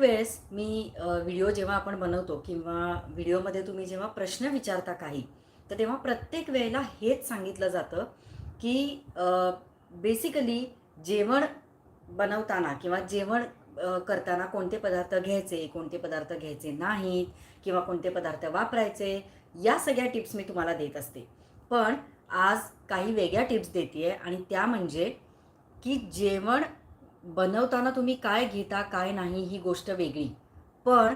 वेळेस मी व्हिडिओ जेव्हा आपण बनवतो किंवा व्हिडिओमध्ये तुम्ही जेव्हा प्रश्न विचारता काही तर तेव्हा प्रत्येक वेळेला हेच सांगितलं जातं की बेसिकली जेवण बनवताना किंवा जेवण करताना कोणते पदार्थ घ्यायचे कोणते पदार्थ घ्यायचे नाहीत किंवा कोणते पदार्थ वापरायचे या सगळ्या टिप्स मी तुम्हाला देत असते. पण आज काही वेगळ्या टिप्स देते आहे आणि त्या म्हणजे की जेवण बनवताना तुम्ही काय घेता काय नाही ही गोष्ट वेगळी. पण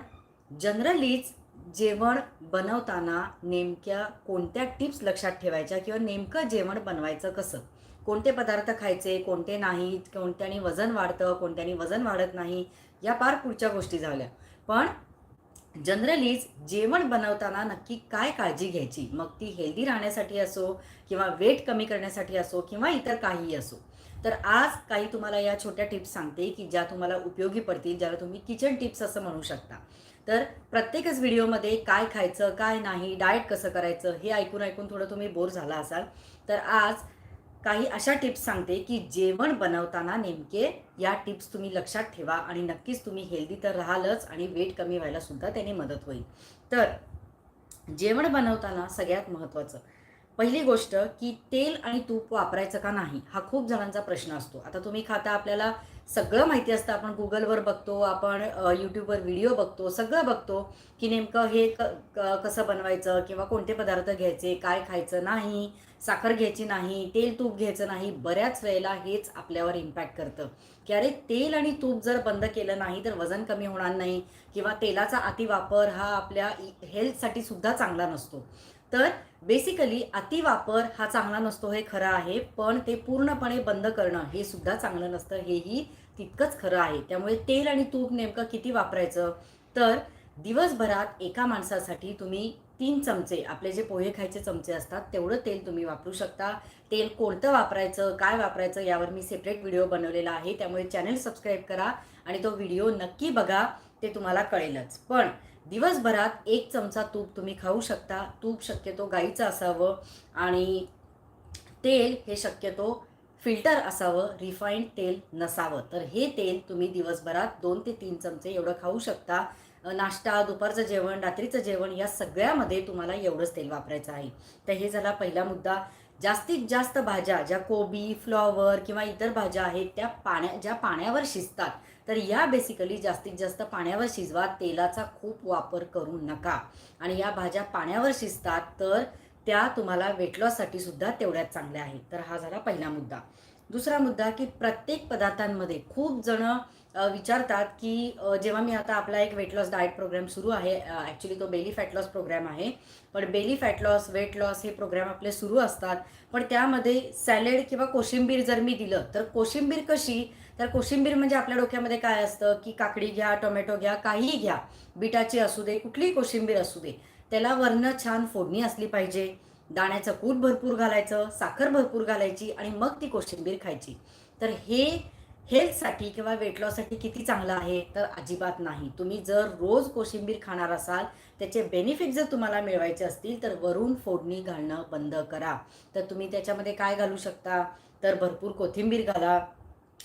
जनरलीच जेवण बनवताना नेमक्या कोणत्या टिप्स लक्षात ठेवायच्या किंवा नेमकं जेवण बनवायचं कसं? कोणते पदार्थ खायचे कोणते नाहीत कोणत्याने वजन वाढतं कोणत्याने वजन वाढत नाही या फार पुढच्या गोष्टी झाल्या. पण जनरलीच जेवण बनवताना नक्की काय काळजी घ्यायची? मग ती हेल्दी राहण्यासाठी असो किंवा वेट कमी करण्यासाठी असो किंवा इतर काहीही असो. तर आज काही तुम्हाला या छोट्या टिप्स सांगते की ज्या तुम्हाला उपयोगी पडतील ज्याला तुम्ही किचन टिप्स असं म्हणू शकता. तर प्रत्येकच व्हिडिओमध्ये काय खायचं काय नाही डाएट कसं करायचं हे ऐकून ऐकून थोडं तुम्ही बोर झाला असाल. तर आज काही अशा टिप्स सांगते की जेवण बनवताना नेमके या टिप्स तुम्ही लक्षात ठेवा आणि नक्कीच तुम्ही हेल्दी तर राहालच आणि वेट कमी व्हायला सुद्धा त्याने मदत होईल. तर जेवण बनवताना सगळ्यात महत्त्वाचं पहिली गोष्ट की तेल आणि तूप वापरायचं का नाही हा खूप जणांचा प्रश्न असतो. आता तुम्ही खाता आपल्याला सगळं माहिती असतं आपण गुगलवर बघतो आपण यूट्यूबवर व्हिडिओ बघतो सगळं बघतो की नेमकं हे क क- कसं बनवायचं किंवा कोणते पदार्थ घ्यायचे काय खायचं नाही साखर घ्यायची नाही तेल तूप घ्यायचं नाही बऱ्याच वेळेला हेच आपल्यावर इम्पॅक्ट करतं. की अरे तेल आणि तूप जर बंद केलं नाही तर वजन कमी होणार नाही किंवा तेलाचा अतिवापर हा आपल्या हेल्थसाठी सुद्धा चांगला नसतो. तर बेसिकली अतिवापर हा चांगला नसतो हे खरं आहे पण ते पूर्णपणे बंद करणं हे सुद्धा चांगलं नसतं हेही तितकंच खरं आहे. त्यामुळे तेल आणि तूप नेमकं किती वापरायचं? तर दिवसभरात एका माणसासाठी तुम्ही तीन चमचे आपले जे पोहे खायचे चमचे असतात तेवढं तेल तुम्ही वापरू शकता. तेल कोणतं वापरायचं काय वापरायचं यावर मी सेपरेट व्हिडिओ बनवलेला आहे. त्यामुळे चॅनल सबस्क्राईब करा आणि तो व्हिडिओ नक्की बघा ते तुम्हाला कळेलच. पण दिवसभरात एक चमचा तूप तुम्ही खाऊ शकता. तूप शक्यतो गाईचं असावं आणि तेल हे शक्यतो फिल्टर असावं रिफाईंड तेल नसावं. तर हे तेल तुम्ही दिवसभरात दोन ते तीन चमचे एवढं खाऊ शकता. नाश्ता दुपारचं जेवण रात्रीचं जेवण या सगळ्यामध्ये तुम्हाला एवढंच तेल वापरायचं आहे. तर हे झाला पहिला मुद्दा. जास्तीत जास्त भाज्या ज्या कोबी फ्लॉवर किंवा इतर भाज्या आहेत त्या पाण्या ज्या पाण्यावर शिजतात तर या बेसिकली जास्तीत जास्त पाण्यावर शिजवा. तेलाचा खूप वापर करू नका. आणि या भाज्या पाण्यावर शिजतात तर त्या तुम्हाला वेट लॉससाठी सुद्धा तेवढ्याच चांगल्या आहेत. तर हा झाला पहिला मुद्दा. दुसरा मुद्दा की प्रत्येक पदार्थांमध्ये खूप जणं विचारतात की जेव्हा मी आता आपला एक वेट लॉस डाएट प्रोग्राम सुरू आहे ॲक्च्युली तो बेली फॅट लॉस प्रोग्राम आहे पण belly fat loss weight loss हे प्रोग्राम आपले सुरू असतात पण त्यामध्ये सॅलेड किंवा कोशिंबीर जर मी दिलं तर कोशिंबीर कशी? तर कोशिंबीर म्हणजे आपल्या डोक्यामध्ये काय असतं की काकडी घ्या टोमॅटो घ्या काहीही घ्या बिटाची असू दे कुठलीही कोशिंबीर असू दे त्याला वरनं छान फोडणी असली पाहिजे दाण्याचं कूट भरपूर घालायचं साखर भरपूर घालायची आणि मग ती कोशिंबीर खायची. तर हे हेल्थसाठी किंवा वेट लॉससाठी किती चांगलं आहे तर अजिबात नाही. तुम्ही जर रोज कोशिंबीर खाणार असाल त्याचे बेनिफिट जर तुम्हाला मिळवायचे असतील तर वरून फोडणी घालणं बंद करा. तर तुम्ही त्याच्यामध्ये काय घालू शकता? तर भरपूर कोथिंबीर घाला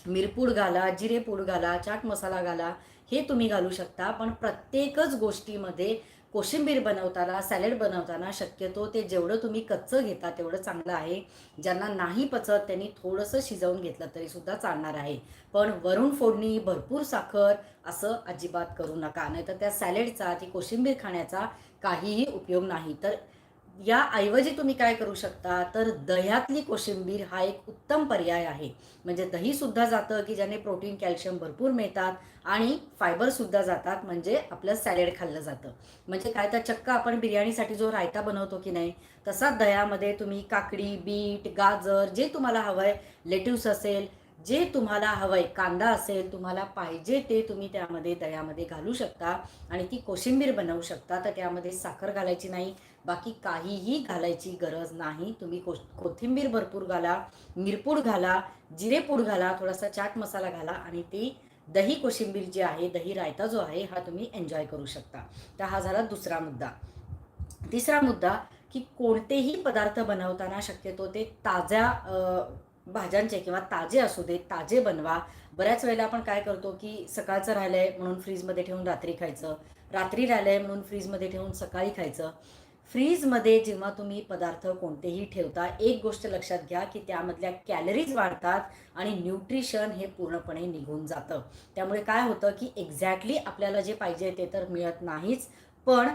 मिरपूड घाला जिरेपूड घाला चाट मसाला घाला हे तुम्ही घालू शकता. पण प्रत्येकच गोष्टीमध्ये कोशिंबीर बनवताना सॅलड बनवताना शक्यतो ते जेवढं तुम्ही कच्चं घेता तेवढं चांगलं आहे. ज्यांना नाही पचत त्यांनी थोडंसं शिजवून घेतलं तरी सुद्धा चालणार आहे. पण वरून फोडणी भरपूर साखर असं अजिबात करू नका. नाहीतर त्या सॅलेडचा ती कोशिंबीर खाण्याचा काहीही उपयोग नाही. तर याऐवजी तुम्ही काय करू शकता? तर दह्यातली कोशिंबीर हा एक उत्तम पर्याय आहे. म्हणजे दहीसुद्धा जातं की ज्याने प्रोटीन कॅल्शियम भरपूर मिळतात आणि फायबरसुद्धा जातात म्हणजे आपलं सॅलेड खाल्लं जातं. म्हणजे काय तर चक्क आपण बिर्याणीसाठी जो रायता बनवतो की नाही तसाच दह्यामध्ये तुम्ही काकडी बीट गाजर जे तुम्हाला हवं आहे लेट्यूस असेल जे तुम्हाला हवंय कांदा असेल तुम्हाला पाहिजे ते तुम्ही त्यामध्ये दह्यामध्ये घालू शकता आणि ती कोशिंबीर बनवू शकता. तर त्यामध्ये साखर घालायची नाही बाकी काहीही घालायची गरज नाही. तुम्ही को कोथिंबीर भरपूर घाला मिरपूड घाला जिरेपूड घाला थोडासा चाट मसाला घाला आणि ती दही कोशिंबीर जी आहे दही रायता जो आहे हा तुम्ही एन्जॉय करू शकता. तर हा झाला दुसरा मुद्दा. तिसरा मुद्दा की कोणतेही पदार्थ बनवताना शक्यतो ते ताज्या भाज्यांचे किंवा ताजे असू दे ताजे बनवा. बऱ्याच वेळेला आपण काय करतो की सकाळचं राहिलं आहे म्हणून फ्रीजमध्ये ठेवून रात्री खायचं. रात्री राहिलं आहे म्हणून फ्रीजमध्ये ठेवून सकाळी खायचं. फ्रीजमध्ये जेव्हा तुम्ही पदार्थ कोणतेही ठेवता एक गोष्ट लक्षात घ्या की त्यामधल्या कॅलरीज वाढतात आणि न्यूट्रिशन हे पूर्णपणे निघून जातं. त्यामुळे काय होतं की एक्झॅक्टली आपल्याला जे पाहिजे ते तर मिळत नाहीच पण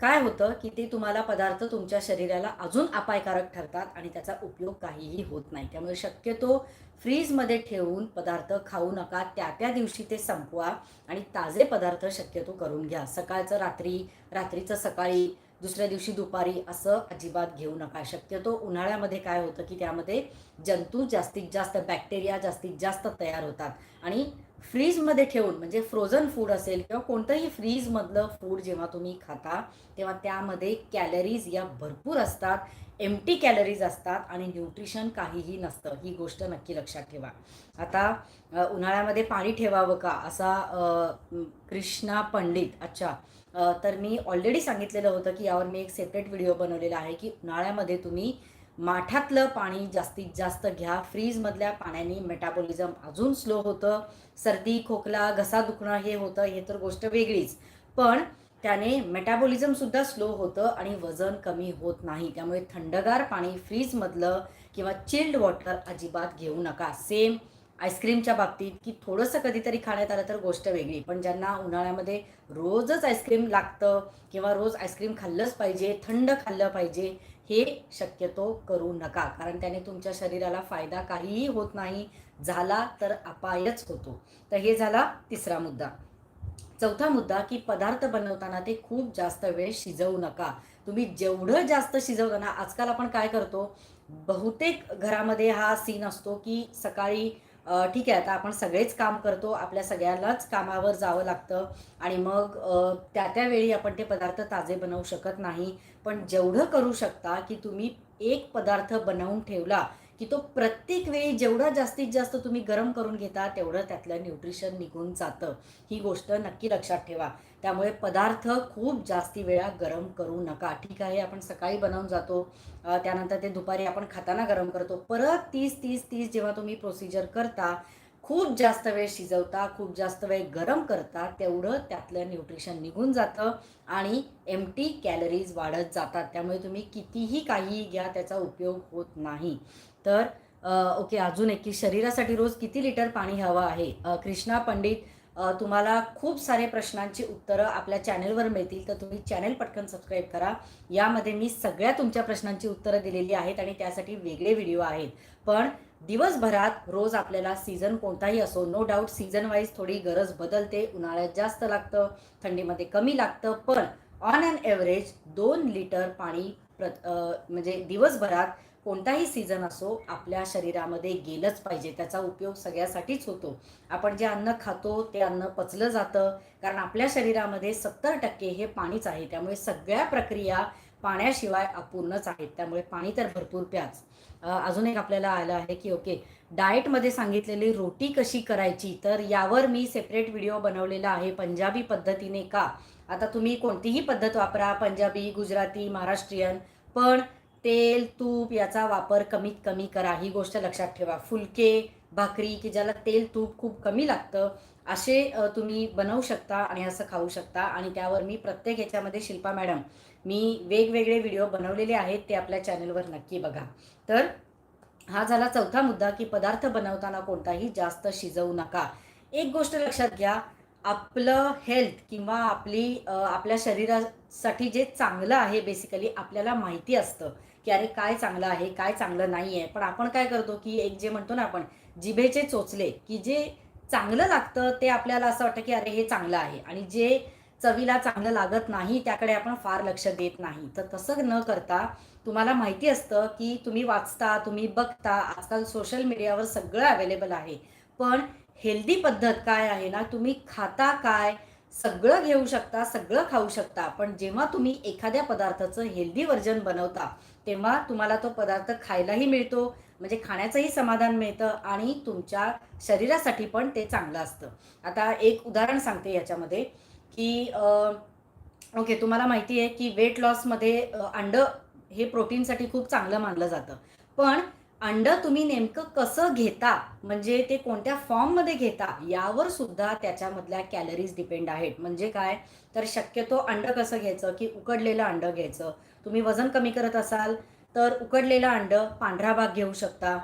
काय होतं की ते तुम्हाला पदार्थ तुमच्या शरीराला अजून अपायकारक ठरतात आणि त्याचा उपयोग काहीही होत नाही. त्यामुळे शक्यतो फ्रीजमध्ये ठेवून पदार्थ खाऊ नका त्या त्या दिवशी ते संपवा आणि ताजे पदार्थ शक्यतो करून घ्या. सकाळचं रात्री रात्रीचं सकाळी दुसऱ्या दिवशी दुपारी असं अजिबात घेऊ नका. शक्यतो उन्हाळ्यामध्ये काय होतं की त्यामध्ये जंतू जास्तीत जास्त बॅक्टेरिया जास्तीत जास्त तयार होतात आणि फ्रीजमध्ये ठेवून म्हणजे फ्रोझन फूड असेल किंवा कोणतंही फ्रीजमधलं फूड जेव्हा तुम्ही खाता तेव्हा त्यामध्ये कॅलरीज या भरपूर असतात एमटी कॅलरीज असतात आणि न्यूट्रिशन काहीही नसतं. ही गोष्ट नक्की लक्षात ठेवा. आता उन्हाळ्यामध्ये पाणी ठेवावं का? असा कृष्णा पंडित अच्छा तर मी ऑलरेडी सांगितलेलं होतं की यावर मी एक सेपरेट व्हिडिओ बनवलेला आहे की उन्हाळ्यामध्ये तुम्ही माठातलं पाणी जास्तीत जास्त घ्या. फ्रीजमधल्या पाण्याने मेटाबॉलिझम अजून स्लो होतं. सर्दी खोकला घसा दुखणं हे होतं हे तर गोष्ट वेगळीच. पण त्याने मेटाबॉलिझमसुद्धा स्लो होतं आणि वजन कमी होत नाही. त्यामुळे थंडगार पाणी फ्रीजमधलं किंवा चिल्ड वॉटर अजिबात घेऊ नका. सेम आईस्क्रीमच्या बाबतीत की थोडंसं कधीतरी खाण्यात आलं तर गोष्ट वेगळी. पण ज्यांना उन्हाळ्यामध्ये रोजच आईस्क्रीम लागतं किंवा रोज आईस्क्रीम खाल्लंच पाहिजे थंड खाल्लं पाहिजे हे शक्यतो करू नका. कारण त्याने तुमच्या शरीराला फायदा काहीही होत नाही झाला तर अपायच होतो. तर हे झाला तिसरा मुद्दा. चौथा मुद्दा की पदार्थ बनवताना ते खूप जास्त वेळ शिजवू नका. तुम्ही जेवढं जास्त शिजवताना आजकाल आपण काय करतो बहुतेक घरामध्ये हा सीन असतो की सकाळी ठीक आहे आता आपण सगळेच काम करतो आपल्या सगळ्यांनाच कामावर जावं लागतं आणि मग त्या त्यावेळी आपण ते पदार्थ ताजे बनवू शकत नाही. पण जेवढं करू शकता की तुम्ही एक पदार्थ बनवून ठेवला की तो प्रत्येक वेळी जेवढा जास्तीत जास्त तुम्ही गरम करून घेता तेवढं त्यातलं न्यूट्रिशन निघून जातं. ही गोष्ट नक्की लक्षात ठेवा. त्यामुळे पदार्थ खूप जास्ती वेळा गरम करू नका. ठीक आहे आपण सकाळी बनवून जातो. त्यानंतर ते दुपारी आपण खाताना गरम करतो. परत तीस तीस तीस जेव्हा तुम्ही प्रोसिजर करता खूप जास्त वेळ शिजवता खूप जास्त वेळ गरम करता तेवढं त्यातलं न्यूट्रिशन निघून जातं आणि एम टी कॅलरीज वाढत जातात. त्यामुळे तुम्ही कितीही काही घ्या त्याचा उपयोग होत नाही. तर ओके अजून एक की शरीरासाठी रोज किती लिटर पाणी हवं आहे? कृष्णा पंडित तुम्हाला खूप सारे प्रश्नांची उत्तरं आपल्या चॅनलवर मिळतील तर तुम्ही चॅनल पटकन सबस्क्राईब करा. यामध्ये मी सगळ्या तुमच्या प्रश्नांची उत्तरं दिलेली आहेत आणि त्यासाठी वेगळे व्हिडिओ आहेत. पण दिवसभरात रोज आपल्याला सीझन कोणताही असो नो डाऊट सीझन वाईज थोडी गरज बदलते उन्हाळ्यात जास्त लागतं थंडीमध्ये कमी लागतं पण ऑन अँड ॲव्हरेज दोन लिटर पाणी प्र म्हणजे दिवसभरात कोणताही सीझन असो आपल्या शरीरामध्ये गेलंच पाहिजे. त्याचा उपयोग सगळ्यासाठीच होतो. आपण जे अन्न खातो ते अन्न पचलं जातं. कारण आपल्या शरीरामध्ये सत्तर टक्के हे पाणीच आहे. त्यामुळे सगळ्या प्रक्रिया पाण्याशिवाय अपूर्णच आहेत. त्यामुळे पाणी तर भरपूर प्याच. अजून एक आपल्याला आलं आहे की ओके डाएटमध्ये सांगितलेली रोटी कशी करायची? तर यावर मी सेपरेट व्हिडिओ बनवलेला आहे. पंजाबी पद्धतीने का? आता तुम्ही कोणतीही पद्धत वापरा. पंजाबी गुजराती महाराष्ट्रीयन. पण तेल तूप याचा वापर कमीत कमी करा. ही गोष्ट लक्षात ठेवा. फुलके भाकरी की ज्याला तेल तूप खूप कमी लागतं असे तुम्ही बनवू शकता आणि असं खाऊ शकता. आणि त्यावर मी प्रत्येक ह्याच्यामध्ये शिल्पा मॅडम मी वेगवेगळे व्हिडिओ बनवलेले आहेत ते आपल्या चॅनलवर नक्की बघा. तर हा झाला चौथा मुद्दा की पदार्थ बनवताना कोणताही जास्त शिजवू नका. एक गोष्ट लक्षात घ्या आपलं हेल्थ किंवा आपली आपल्या शरीरासाठी जे चांगलं आहे बेसिकली आपल्याला माहिती असतं. की अरे काय चांगलं आहे काय चांगलं नाही आहे पण आपण काय करतो की एक जे म्हणतो ना आपण जिभेचे चोचले की जे चांगलं लागतं ते आपल्याला असं वाटतं की अरे हे चांगलं आहे. आणि जे चवीला चांगलं लागत नाही त्याकडे आपण फार लक्ष देत नाही. तर तसं न करता तुम्हाला माहिती असतं की तुम्ही वाचता तुम्ही बघता आजकाल सोशल मीडियावर सगळं अवेलेबल आहे. पण हेल्दी पद्धत काय आहे ना तुम्ही खाता काय सगळं घेऊ शकता सगळं खाऊ शकता पण जेव्हा तुम्ही एखाद्या पदार्थाचं हेल्दी व्हर्जन बनवता तेव्हा तुम्हाला तो पदार्थ खायलाही मिळतो म्हणजे खाण्याचंही समाधान मिळतं आणि तुमच्या शरीरासाठी पण ते चांगलं असतं. आता एक उदाहरण सांगते याच्यामध्ये की ओके तुम्हाला माहिती आहे की वेट लॉसमध्ये अंड हे प्रोटीनसाठी खूप चांगलं मानलं जातं. पण अंड तुम्ही नेमकं कसं घेता? म्हणजे ते कोणत्या फॉर्ममध्ये घेता? यावर सुद्धा त्याच्यामधल्या कॅलरीज डिपेंड आहेत. म्हणजे काय? तर शक्यतो अंड कसं घ्यायचं? की उकडलेलं अंड घ्यायचं. तुम्ही वजन कमी करत असाल तर उकडलेलं अंड पांढरा भाग घेऊ शकता.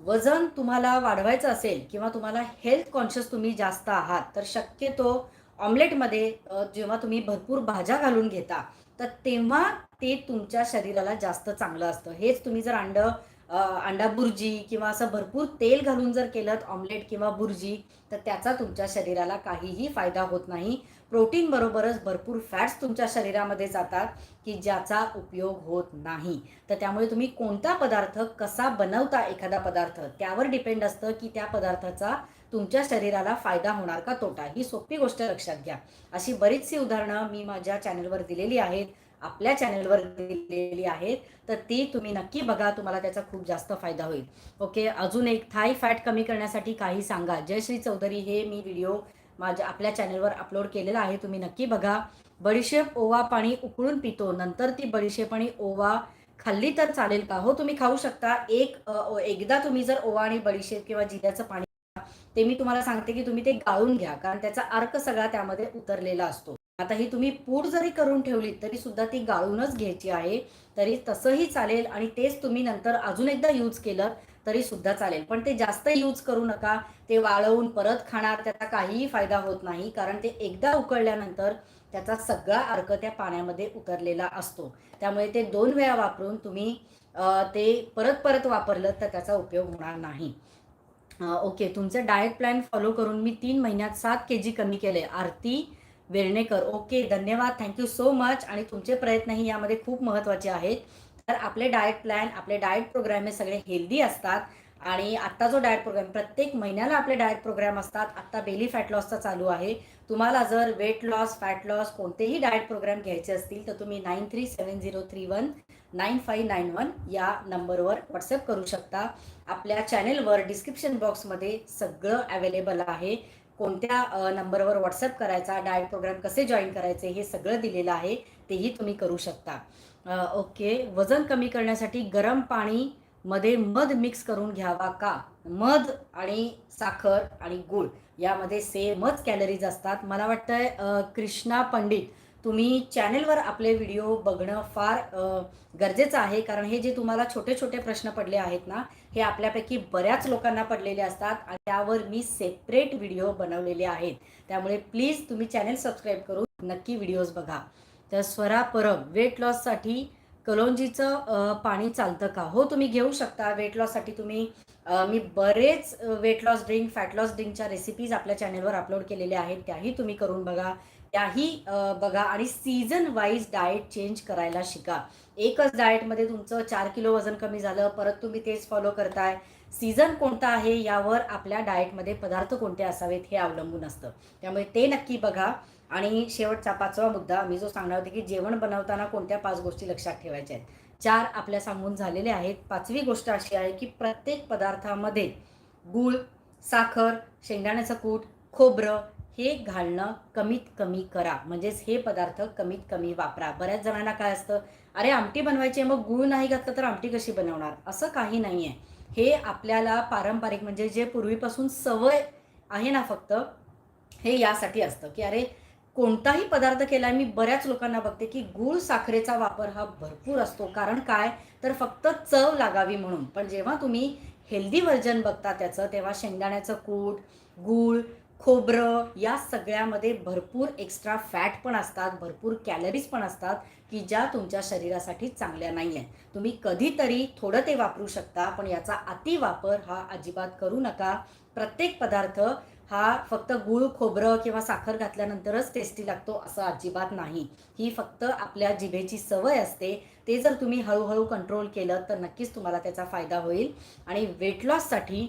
वजन तुम्हाला वाढवायचं असेल किंवा तुम्हाला हेल्थ कॉन्शियस तुम्ही जास्त आहात तर शक्यतो ऑमलेटमध्ये जेव्हा तुम्ही भरपूर भाज्या घालून घेता तर तेव्हा ते तुमच्या शरीराला जास्त चांगलं असतं. हेच तुम्ही जर अंड अंडा बुर्जी किंवा असं भरपूर तेल घालून जर केलं ऑमलेट किंवा बुर्जी तर त्याचा तुमच्या शरीराला काहीही फायदा होत नाही. प्रोटीन बरोबरच भरपूर फॅट्स तुमच्या शरीरामध्ये जातात की ज्याचा उपयोग होत नाही. तर त्यामुळे तुम्ही कोणता पदार्थ कसा बनवता एखादा पदार्थ त्यावर डिपेंड असतं की त्या पदार्थाचा तुमच्या शरीराला फायदा होणार का तोटा. ही सोपी गोष्ट लक्षात घ्या. अशी बरीचशी उदाहरणं मी माझ्या चॅनलवर दिलेली आहेत. आपल्या चॅनलवर दिलेली आहेत तर ती तुम्ही नक्की बघा तुम्हाला त्याचा खूप जास्त फायदा होईल. ओके अजून एक थाय फॅट कमी करण्यासाठी काही सांगा. जयश्री चौधरी हे मी व्हिडिओ माझ्या आपल्या चॅनलवर अपलोड केलेला आहे तुम्ही नक्की बघा. बडीशेप ओवा पाणी उकळून पितो नंतर ती बडीशेप आणि ओवा खाल्ली तर चालेल का? हो तुम्ही खाऊ शकता. एक एकदा तुम्ही जर ओवा आणि बडीशेप किंवा जिऱ्याचं पाणी ते मी तुम्हाला सांगते की तुम्ही ते गाळून घ्या कारण त्याचा अर्क सगळा त्यामध्ये उतरलेला असतो. आता ही तुम्ही पूड जरी करून ठेवली तरी सुद्धा ती गाळूनच घ्यायची आहे. तरी तसंही चालेल आणि तेच तुम्ही नंतर अजून एकदा यूज केलं तरी सुद्धा चालेल. पण ते जास्त यूज करू नका. ते वाळवून परत खाणार त्याचा काहीही फायदा होत नाही. कारण ते एकदा उकळल्यानंतर त्याचा सगळा अर्क त्या पाण्यामध्ये उतरलेला असतो. त्यामुळे ते दोन वेळा वापरून तुम्ही ते परत परत वापरलं तर त्याचा उपयोग होणार नाही. ओके. तुमचं डाएट प्लॅन फॉलो करून मी तीन महिन्यात सात के जी कमी केले आरती वेर्णेकर. ओके धन्यवाद. थँक्यू सो मच आणि तुमचे प्रयत्नही यामध्ये खूप महत्त्वाचे आहेत. तर आपले डाएट प्लॅन आपले डाएट प्रोग्राम हे सगळे हेल्दी असतात. आणि आत्ता जो डाएट प्रोग्राम प्रत्येक महिन्याला आपले डाएट प्रोग्राम असतात. आत्ता बेली फॅट लॉसचा चालू आहे. तुम्हाला जर वेट लॉस फॅट लॉस कोणतेही डाएट प्रोग्राम घ्यायचे असतील तर तुम्ही nine three seven zero three one nine five nine one या नंबरवर व्हॉट्सअप करू शकता. आपल्या चॅनेलवर डिस्क्रिप्शन बॉक्समध्ये सगळं अवेलेबल आहे. कोणत्या नंबरवर व्हॉट्सअप करायचा डाएट प्रोग्राम कसे जॉईन करायचे हे सगळं दिलेलं आहे तेही तुम्ही करू शकता. ओके वजन कमी करण्यासाठी गरम पाणी मध्ये मध मिक्स करून घ्यावा का? मध आणि साखर आणि गुळ यामध्ये सेमच कॅलरीज असतात. मला वाटतंय कृष्णा पंडित तुम्ही चॅनेलवर आपले व्हिडिओ बघणं फार गरजेचं आहे. कारण हे जे तुम्हाला छोटे छोटे प्रश्न पडले आहेत ना हे आपल्यापैकी बऱ्याच लोकांना पडलेले असतात आणि त्यावर मी सेपरेट व्हिडिओ बनवलेले आहेत. त्यामुळे प्लीज तुम्ही चॅनेल सबस्क्राईब करून नक्की व्हिडिओज बघा. तर स्वरा परब वेट लॉससाठी कलोंजीचं पाणी चालतं का? हो तुम्ही घेऊ शकता. वेट लॉससाठी तुम्ही मी बरेच weight loss drink fat loss ड्रिंकच्या recipes आपल्या चॅनेलवर अपलोड केलेल्या आहेत. त्याही तुम्ही करून बघा. त्याही बघा आणि सीझन वाईज डाएट चेंज करायला शिका. एकच डाएटमध्ये तुमचं चार किलो वजन कमी झालं परत तुम्ही तेच फॉलो करताय. सीझन कोणता आहे यावर आपल्या डाएटमध्ये पदार्थ कोणते असावेत हे अवलंबून असतं. त्यामुळे ते नक्की बघा. आणि शेवटचा पाचवा मुद्दा मी जो सांगणार होते की जेवण बनवताना कोणत्या पाच गोष्टी लक्षात ठेवायच्या आहेत? चार आपल्या सांगून झालेले आहेत. पाचवी गोष्ट अशी आहे की प्रत्येक पदार्थामध्ये गूळ साखर शेंगदाण्याचं कूट खोबरं हे घालणं कमीत कमी करा. म्हणजेच हे पदार्थ कमीत कमी वापरा. बऱ्याच जणांना काय असतं अरे आमटी बनवायची आहे मग गूळ नाही घातलं तर आमटी कशी बनवणार? असं काही नाही आहे हे आपल्याला पारंपरिक म्हणजे जे पूर्वीपासून सवय आहे ना फक्त हे यासाठी असतं की अरे कोणताही पदार्थ केला मी बऱ्याच लोकांना बघते की गूळ साखरेचा वापर हा भरपूर असतो. कारण काय? तर फक्त चव लागावी म्हणून. पण जेव्हा तुम्ही हेल्दी व्हर्जन बघता त्याचं तेव्हा शेंगदाण्याचं कूट गूळ खोबरं या सगळ्यामध्ये भरपूर एक्स्ट्रा फॅट पण असतात भरपूर कॅलरीज पण असतात की ज्या तुमच्या शरीरासाठी चांगल्या नाही आहेत तुम्ही कधीतरी थोडं ते वापरू शकता पण याचा अति वापर हा अजिबात करू नका. प्रत्येक पदार्थ हा फक्त गूळ खोबरं किंवा साखर घातल्यानंतरच टेस्टी लागतो असं अजिबात नाही. ही फक्त आपल्या जिभेची सवय असते. ते जर तुम्ही हळूहळू कंट्रोल केलं तर नक्कीच तुम्हाला त्याचा फायदा होईल. आणि वेट लॉससाठी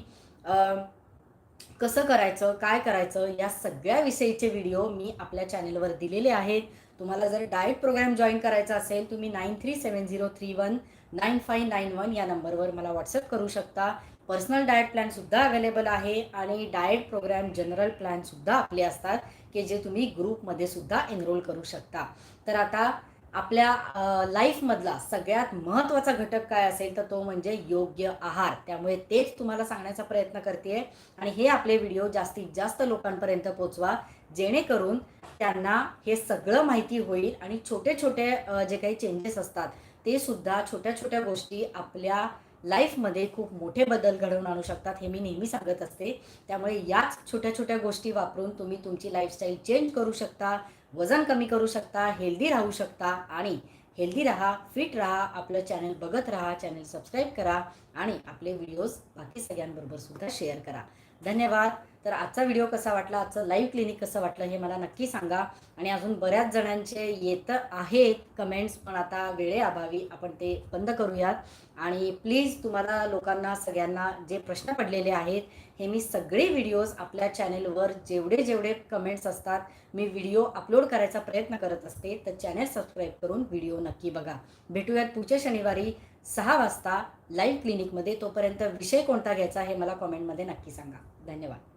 कसं करायचं काय करायचं या सगळ्या विषयीचे व्हिडिओ मी आपल्या चॅनेलवर दिलेले आहेत. तुम्हाला जर डाएट प्रोग्राम जॉईन करायचा असेल तुम्ही nine three seven zero three one nine five nine one या नंबरवर मला व्हॉट्सअप करू शकता. पर्सनल डाएट प्लॅनसुद्धा अवेलेबल आहे आणि डाएट प्रोग्राम जनरल प्लॅनसुद्धा आपले असतात की जे तुम्ही ग्रुपमध्ये सुद्धा एनरोल करू शकता. तर आता आपल्या लाईफमधला सगळ्यात महत्त्वाचा घटक काय असेल तर तो म्हणजे योग्य आहार. त्यामुळे तेच तुम्हाला सांगण्याचा प्रयत्न करते आणि हे आपले व्हिडिओ जास्तीत जास्त लोकांपर्यंत पोचवा जेणेकरून त्यांना हे सगळं माहिती होईल आणि छोटे छोटे जे काही चेंजेस असतात ते सुद्धा छोट्या छोट्या गोष्टी आपल्या लाईफमध्ये खूप मोठे बदल घडवून आणू शकतात हे मी नेहमी सांगत असते. त्यामुळे याच छोट्या छोट्या गोष्टी वापरून तुम्ही तुमची लाईफस्टाईल चेंज करू शकता. वजन कमी करू शकता हेल्दी राहू शकता आणि हेल्दी राहा फिट राहा आपलं चॅनल बघत राहा चॅनल सबस्क्राईब करा आणि आपले व्हिडिओज बाकी सगळ्यांबरोबर सुद्धा शेअर करा. धन्यवाद. तर आजचा व्हिडिओ कसा वाटला? आजचं लाईव्ह क्लिनिक कसं वाटलं हे मला नक्की सांगा. आणि अजून बऱ्याच जणांचे येत आहेत कमेंट्स पण आता वेळेअभावी आपण ते बंद करूयात. आणि प्लीज तुम्हाला लोकांना सगळ्यांना जे प्रश्न पडलेले आहेत हे मी सगळे व्हिडिओज आपल्या चॅनेलवर जेवढे जेवढे कमेंट्स असतात मी व्हिडिओ अपलोड करायचा प्रयत्न करत असते. तर चॅनेल सबस्क्राईब करून व्हिडिओ नक्की बघा. भेटूयात पुढच्या शनिवारी सहा वाजता लाईव्ह क्लिनिकमध्ये तोपर्यंत विषय कोणता घ्यायचा हे मला कॉमेंटमध्ये नक्की सांगा. धन्यवाद.